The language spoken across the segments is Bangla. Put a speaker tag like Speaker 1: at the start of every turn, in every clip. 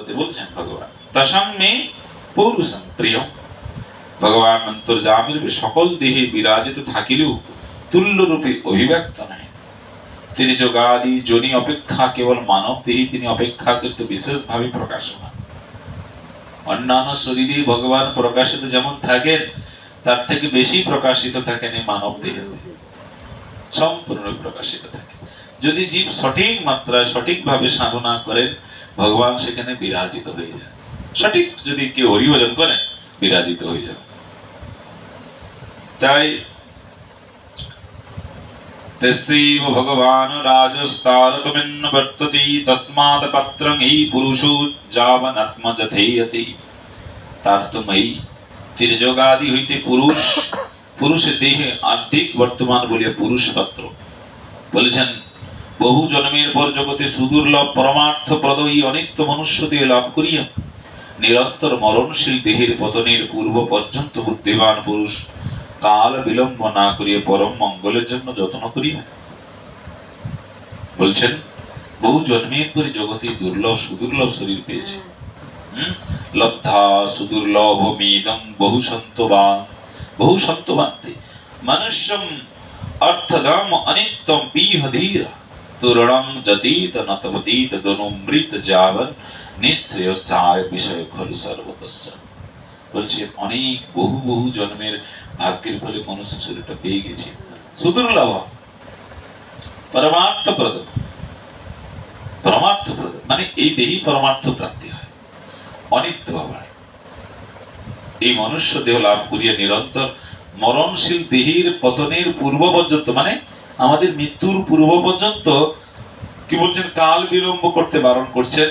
Speaker 1: হতে বলছেন ভগবান। তসাং মে পৌরুষং প্রিয় ভগবান অন্তর্জামীর সকল দেহে বিরাজিত থাকিলেও তুল্যরূপে অভিব্যক্ত নয় তিনি যোগাদি জনি অপেক্ষা কেবল মানব দেহে তিনি অপেক্ষাকৃত বিশেষভাবে প্রকাশমান। অন্যান্য শরীরে ভগবান প্রকাশিত যেমন থাকেন, তার থেকে বেশি প্রকাশিত থাকেন এই মানব দেহে সম্পূর্ণ প্রকাশিত থাকে। যদি জীব সঠিক মাত্রায় সঠিকভাবে সাধনা করেন ভগবান সেখানে বিরাজিত হয়ে যায় সঠিক যদি কেউ হরিভজন করেন বিরাজিত হয়ে যাবে তাই তস্যৈব ভগবান রাজস্তারতমিন্ন বর্ততি তস্মাৎ পত্রং হি পুরুষো যাবনাত্মযথেয়তি তারতময়ী তির্যগাদি হইতে পুরুষ পুরুষ দেহে আর্থিক বর্তমান বলিয়া পুরুষ পাত্র বলেছেন বহু জন্মের পর জগতে সুদুর্লভ পরমার্থ প্রদয়ী অনিত্য মনুষ্য দেহ লাভ করিয়া নিরন্তর মরণশীল দেহের পতনের পূর্ব পর্যন্ত বুদ্ধিমান পুরুষ কাল বিলম্ব না করিয়া পরম মঙ্গলের জন্য যত্ন করিয়া বলছেন, বহু জন্মের পরে জগতে দুর্লভ, সুদুর্লভ শরীর পেয়েছে? লব্ধা, সুদুর্লভ মেদম বহু সন্তবান, বহু সন্তবান্তে। মনুষ্যম অর্থদম অনিত্যম পীহ ধীর। তুরণং যতীত নতমতীত দনুমৃত যাবন নিঃশ্রেয়সায় বিষয় খলু সর্বতস্য। বলছে, অনেক বহু বহু জন্মের ভাগ্যের ফলে মনুষ্য শরীরটা পেয়ে গেছে। সুদুর্লভ। পরমার্থপ্রদ। পরমার্থপ্রদ। মানে এই দেহি পরমার্থ প্রাপ্তি হয়। অনিত্য আবার এই মনুষ্য দেহ লাভ করিয়া নিরন্তর মরণশীল দেহের পতনের পূর্ব পর্যন্ত মানে আমাদের মৃত্যুর পূর্ব পর্যন্ত কি বলছেন, কাল বিলম্ব করতে বারণ করছেন,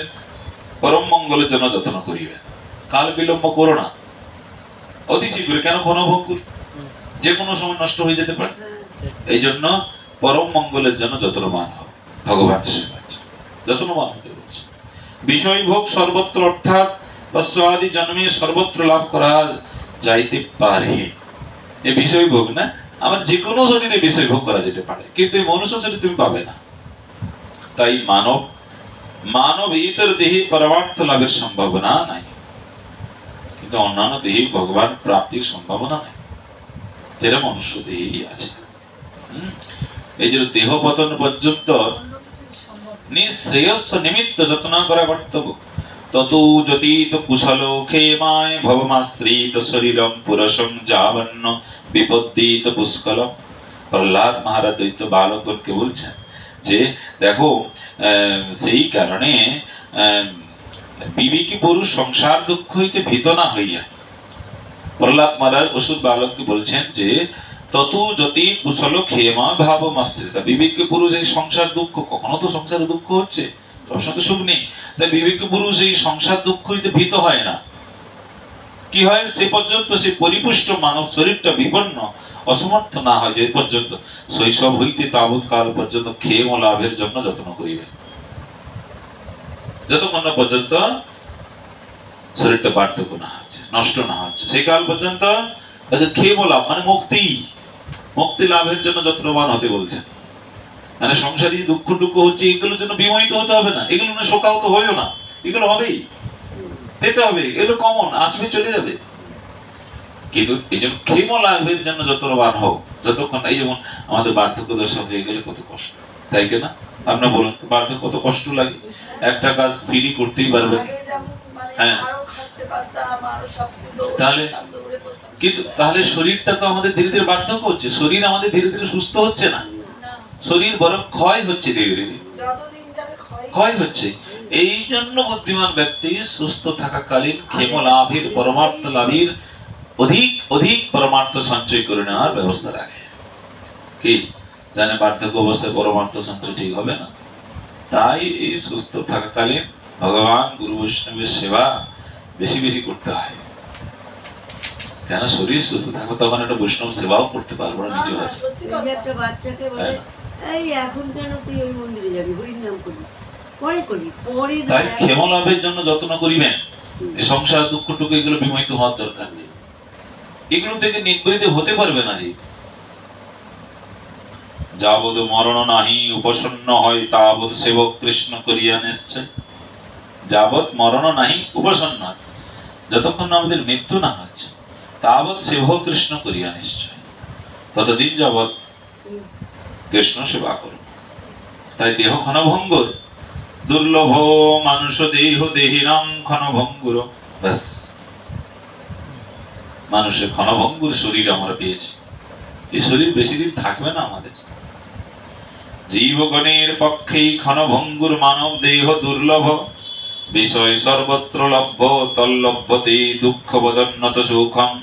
Speaker 1: পরম মঙ্গলের জন্য যত্ন করিবে কাল বিলম্ব করো না। অতি শীঘ্র কেন ঘনভঙ্গুর যে কোনো সময় নষ্ট হয়ে যেতে পারে। এই জন্য পরম মঙ্গলের জন্য যত্নবান হও। ভগবান যত্নবান হতে বলছে। বিষয় ভোগ সর্বত্র অর্থাৎ পশ্চাদি জন্মে সর্বত্র লাভ করা যাইতে পারে। এ বিষয় ভোগ না? আমার যে কোনো শরীরে বিষয় ভোগ করা যেতে পারে, কিন্তু এই মনুষ্য শরীর তুমি পাবে না। তাই মানব মানব ইতর দেহে পরমার্থ লাভের সম্ভাবনা নাই। কিন্তু অন্যান্য দেহে ভগবান প্রাপ্তির সম্ভাবনা নাই। যেটা মনুষ্য দেহেই আছে। এই জন্য দেহ পতন পর্যন্ত নিঃশ্রেয়স্য নিমিত্ত যত্ন করা কর্তব্য। তত যতীত কুশল ক্ষেমায় ভবমাশ্রিত শরীরম পুরসং যাবন্ন বিপদ্দিত পুষ্কলম। প্রহ্লাদ মহারাজ দৈত্য বালকগণকে বলছেন যে, দেখো সেই কারণে বিবেকী পুরুষ সংসার দুঃখ হইতে ভীত না হইয়া। প্রহ্লাদ মহারাজ অসুর বালককে বলছেন যে, ততু যতি কুশল ক্ষেমা ভাব মাশ্রিতা বিবেকী পুরুষ এই সংসার দুঃখ, কখনো তো সংসারে দুঃখ হচ্ছে? সবসময় তো সুখ নেই। তাই বিবেকী পুরুষ এই সংসার দুঃখ হইতে ভীত হয় না। কি হয়? সে পর্যন্ত সে পরিপুষ্ট মানব শরীরটা বিপন্ন, অসমর্থ না হয় যে পর্যন্ত শৈশব হইতে তাবৎ কাল পর্যন্ত ক্ষেম লাভের জন্য যত্ন করিবে। যতক্ষণ না পর্যন্ত শরীরটা পার্থক্য না হচ্ছে, নষ্ট না হচ্ছে, সেই কাল পর্যন্ত ক্ষেম লাভ মানে মুক্তি মুক্তি লাভের জন্য যত্নবান হতে বলছেন। মানে সংসারে দুঃখ টুক্ষ হচ্ছে, এগুলোর জন্য বিমোহিত হতে হবে না। এগুলো শোকাহত হয়েও না, এগুলো হবেই। পেতে হবে এগুলো কমন আসবে চলে যাবে। কিন্তু এই জন্য ক্ষেম লাভের জন্য যত্নবান হোক যতক্ষণ এই যেমন আমাদের বার্ধক্য দশা হয়ে গেলে কত কষ্ট তাই কিনা আপনার বলুন তো বার্ধক্য কত কষ্ট লাগে? একটা কাজ ফিরি করতেই পারবে।
Speaker 2: মানে
Speaker 1: হ্যাঁ। তাহলে-। কিন্তু তাহলে শরীরটা তো আমাদের ধীরে ধীরে বার্ধক্য হচ্ছে শরীর আমাদের ধীরে ধীরে সুস্থ হচ্ছে না। শরীর বরং ক্ষয় হচ্ছে ধীরে ধীরে।
Speaker 2: ক্ষয়
Speaker 1: হচ্ছে। এই জন্য বুদ্ধিমান ব্যক্তি সুস্থ থাকাকালীন ক্ষেম লাভের পরমার্থ লাভের অধিক অধিক পরমার্থ সঞ্চয় করে নেওয়ার ব্যবস্থা রাখে। কি? জানে বার্ধক্য অবস্থায় পরমার্থ সঞ্চয় ঠিক হবে না? তাই এই সুস্থ থাকাকালীন ভগবান গুরু বৈষ্ণবের সেবা বেশি বেশি করতে হয়। কেন? শরীর সুস্থ থাকবে তখন একটা বৈষ্ণব সেবাও করতে পারব না
Speaker 2: না,
Speaker 1: নিজের
Speaker 2: না,
Speaker 1: হাতে।
Speaker 2: সত্যি
Speaker 3: এই যে
Speaker 2: কথা।
Speaker 3: একটা বাচ্চাকে বলে। এই এখন কেন তুই ওই মন্দিরে যাবি? হরির নাম করবি? পরে পরে
Speaker 1: তাই
Speaker 3: এখন-
Speaker 1: ক্ষেম লাভের জন্য যত্ন করিবেন। এই সংসার দুঃখ টুকু এগুলো বিমোহিত হওয়ার দরকার নেই। এগুলো থেকে হতে পারবে না যে। যাবৎ মরণ নাহি উপসন্ন হয় তাবৎ সেবক কৃষ্ণ করিয়া নিশ্চয়। যাবৎ মরণ নাহি উপসন্ন যতক্ষণ না আমাদের মৃত্যু না হচ্ছে তাবৎ সেভ কৃষ্ণ করিয়া নিশ্চয়। ততদিন যাবৎ কৃষ্ণ সেবা করুন। তাই দেহ ক্ষণভঙ্গুর দুর্লভ মানুষ দেহ দেহিনাং ক্ষণভঙ্গুর। ব্যাস। মানুষের ক্ষণভঙ্গুর শরীর আমরা পেয়েছি। এই শরীর বেশি দিন থাকবে না আমাদের। জীবগণের পক্ষেই ক্ষণভঙ্গুর মানব দেহ দুর্লভ। বিষয় সর্বত্র লভ্য, তল্লভ্যতে দুঃখ বদন্নত সুখম।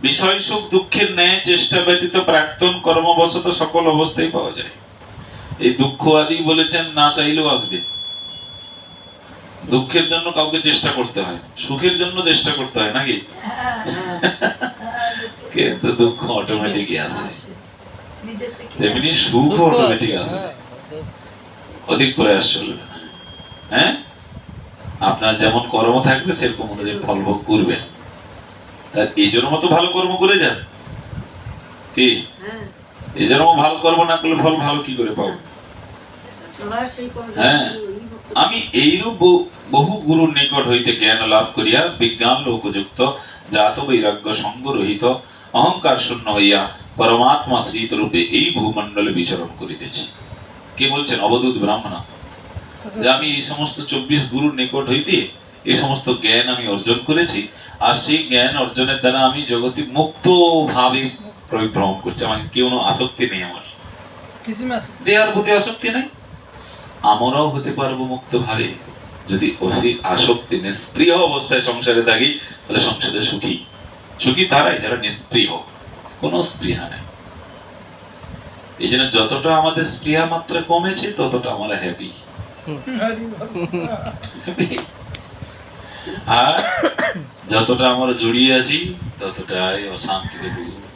Speaker 1: বিষয় সুখ দুঃখের ন্যায় চেষ্টা ব্যতীত প্রাক্তন কর্মবশত সকল অবস্থায় পাওয়া যায়। এই দুঃখ আদি বলেছেন না চাইলেও আসবে। দুঃখের জন্য কাউকে চেষ্টা করতে হয় সুখের জন্য চেষ্টা করতে হয় নাকি? কিন্তু দুঃখ অটোমেটিকই আসে। তেমনি সুখ অটোমেটিক আসে। অধিক প্রয়াস চলবে হ্যাঁ? আপনার যেমন কর্ম থাকবে সেরকম অনুযায়ী ফল ভোগ করবেন। তার এই জন্য মতো ভালো কর্ম করে যান। কি? এই জন্য ভালো কর্ম না করলে ফল ভালো কি করে পাবো? হ্যাঁ। আমি এইরূপ বহু- গুরুর নিকট হইতে জ্ঞান লাভ করিয়া বিজ্ঞান লোকযুক্ত জাত বৈরাগ্য সঙ্গ রহিত, অহংকার শূন্য হইয়া পরমাত্মা শ্রীত রূপে এই ভূমণ্ডলে বিচরণ করিতেছি। কে বলছেন? অবধূত ব্রাহ্মণ। যে আমি এই সমস্ত চব্বিশ গুরুর নিকট হইতে এই সমস্ত জ্ঞান আমি অর্জন করেছি, আর সেই জ্ঞান অর্জনের দ্বারা আমি জগতে মুক্ত ভাবে প্রয়োগ ভ্রমণ করছে। আমাকে আসক্তি নেই আমার। দেয়ার প্রতি আসক্তি নেই। আমরাও হতে পারব যদি অসি আসক্তি নিষ্প্রিয় অবস্থায় সংসারে থাকি তাহলে সংসারে সুখী। সুখী তারাই যারা নিষ্প্রিয়। কোনো স্পৃহা নেই। এই জন্য যতটা আমাদের স্পৃহা মাত্রা কমেছে ততটা আমরা হ্যাপি আর যতটা আমরা জড়িয়ে আছি ততটাই অশান্তিতে বুঝতে